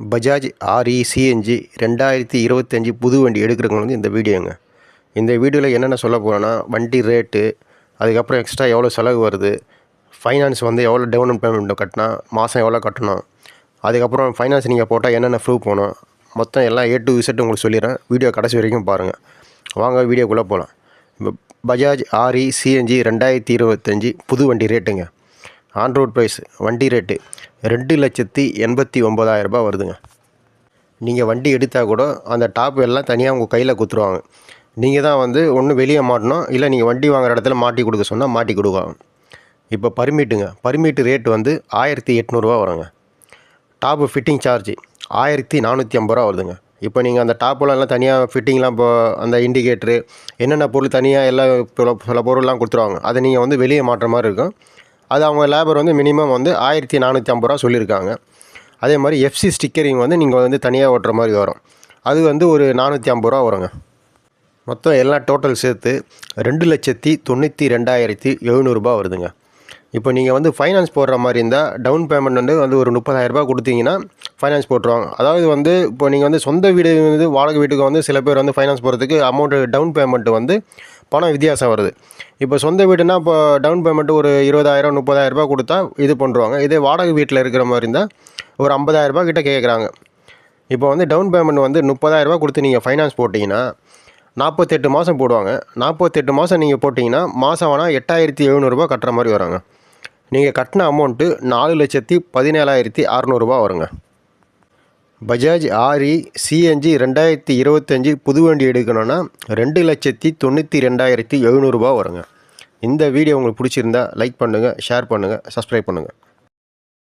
Bajaj RE CNG ரெண்டாயிரத்தி இருபத்தஞ்சி புது வண்டி எடுக்கிறவங்க வந்து இந்த வீடியோங்க. இந்த வீடியோவில் என்னென்ன சொல்ல போகிறேன்னா வண்டி ரேட்டு அதுக்கப்புறம் எக்ஸ்ட்ரா எவ்வளோ செலவு வருது ஃபைனான்ஸ் வந்து எவ்வளோ டவுன் பேமெண்ட் கட்டினா மாதம் எவ்வளோ கட்டணும் அதுக்கப்புறம் ஃபைனான்ஸ் நீங்கள் போட்டால் என்னென்ன ப்ரூவ் போகணும் மொத்தம் எல்லாம் ஏ டு விசிட் உங்களுக்கு சொல்லிடுறேன். வீடியோ கடைசி வரைக்கும் பாருங்கள் வாங்க வீடியோக்குள்ளே போகலாம் இப்போ பஜாஜ் ஆர்இ சிஎன்ஜி ரெண்டாயிரத்தி இருபத்தஞ்சி புது வண்டி ரேட்டுங்க ஆன் ரோட் ப்ரைஸ் வண்டி ரேட்டு ரெண்டு லட்சத்தி எண்பத்தி ஒம்பதாயிரரூபா வருதுங்க. நீங்கள் வண்டி எடுத்தால் கூட அந்த டாப் எல்லாம் தனியாக உங்கள் கையில் குத்துருவாங்க. நீங்கள் தான் வந்து ஒன்று வெளியே மாட்டணும் இல்லை நீங்கள் வண்டி வாங்குற இடத்துல மாட்டி கொடுக்க சொன்னால் மாட்டி கொடுக்கலாம். இப்போ பர்மிட்டுங்க பர்மிட்டு ரேட் வந்து ஆயிரத்தி எட்நூறுரூவா வருங்க. டாப்பு ஃபிட்டிங் சார்ஜ் ஆயிரத்தி நானூற்றி ஐம்பது ரூபா வருதுங்க. இப்போ நீங்கள் அந்த டாப்பெல்லாம் தனியாக ஃபிட்டிங்லாம் இப்போ அந்த இண்டிகேட்ரு என்னென்ன பொருள் தனியாக எல்லாம் சில பொருள்லாம் கொடுத்துருவாங்க. அதை நீங்கள் வந்து வெளியே மாட்டுற மாதிரி இருக்கும். அது அவங்க லேபர் வந்து மினிமம் வந்து ஆயிரத்தி நானூற்றி ஐம்பது ரூபா சொல்லியிருக்காங்க. அதே மாதிரி எஃப்சி ஸ்டிக்கரிங் வந்து நீங்கள் வந்து தனியாக ஓட்டுற மாதிரி வரும். அது வந்து ஒரு நானூற்றி ஐம்பது ரூபா வருங்க. மொத்தம் எல்லாம் டோட்டல் சேர்த்து ரெண்டு லட்சத்தி தொண்ணூற்றி ரெண்டாயிரத்தி எழுநூறுபா வருதுங்க. இப்போ நீங்கள் வந்து ஃபைனான்ஸ் போடுற மாதிரி இருந்தால் டவுன் பேமெண்ட் வந்து வந்து ஒரு முப்பதாயிரரூபா கொடுத்தீங்கன்னா ஃபைனான்ஸ் போட்டுருவாங்க. அதாவது வந்து இப்போ நீங்கள் வந்து சொந்த வீடு வந்து வாடகை வீட்டுக்கு வந்து சில பேர் வந்து ஃபைனான்ஸ் போடுறதுக்கு அமௌண்ட்டு டவுன் பேமெண்ட்டு வந்து பணம் வித்தியாசம் வருது. இப்போ சொந்த வீடுனா இப்போ டவுன் பேமெண்ட்டு ஒரு இருபதாயிரம் முப்பதாயிரரூபா கொடுத்தா இது பண்ணுறாங்க இதே வாடகை வீட்டில் இருக்கிற மாதிரி இருந்தால் ஒரு ஐம்பதாயிரரூபா கிட்ட கேட்குறாங்க இப்போ வந்து டவுன் பேமெண்ட் வந்து முப்பதாயிரரூபா கொடுத்து நீங்கள் ஃபைனான்ஸ் போட்டிங்கன்னா நாற்பத்தெட்டு மாதம் போடுவாங்க. நாற்பத்தெட்டு மாதம் நீங்கள் போட்டிங்கன்னா மாதம் வேணால் எட்டாயிரத்தி எழுநூறுபா கட்டுற மாதிரி வராங்க. நீங்கள் கட்டின அமௌண்ட்டு நாலு லட்சத்தி பதினேழாயிரத்தி அறநூறுபா வருங்க. பஜாஜ் ஆரி சிஎன்ஜி ரெண்டாயிரத்தி இருபத்தஞ்சி புது வண்டி எடுக்கணும்னா ரெண்டு லட்சத்தி தொண்ணூற்றி ரெண்டாயிரத்தி எழுநூறுபா வருங்க. இந்த வீடியோ உங்களுக்கு பிடிச்சிருந்தா லைக் பண்ணுங்கள் ஷேர் பண்ணுங்கள் சப்ஸ்கிரைப் பண்ணுங்கள்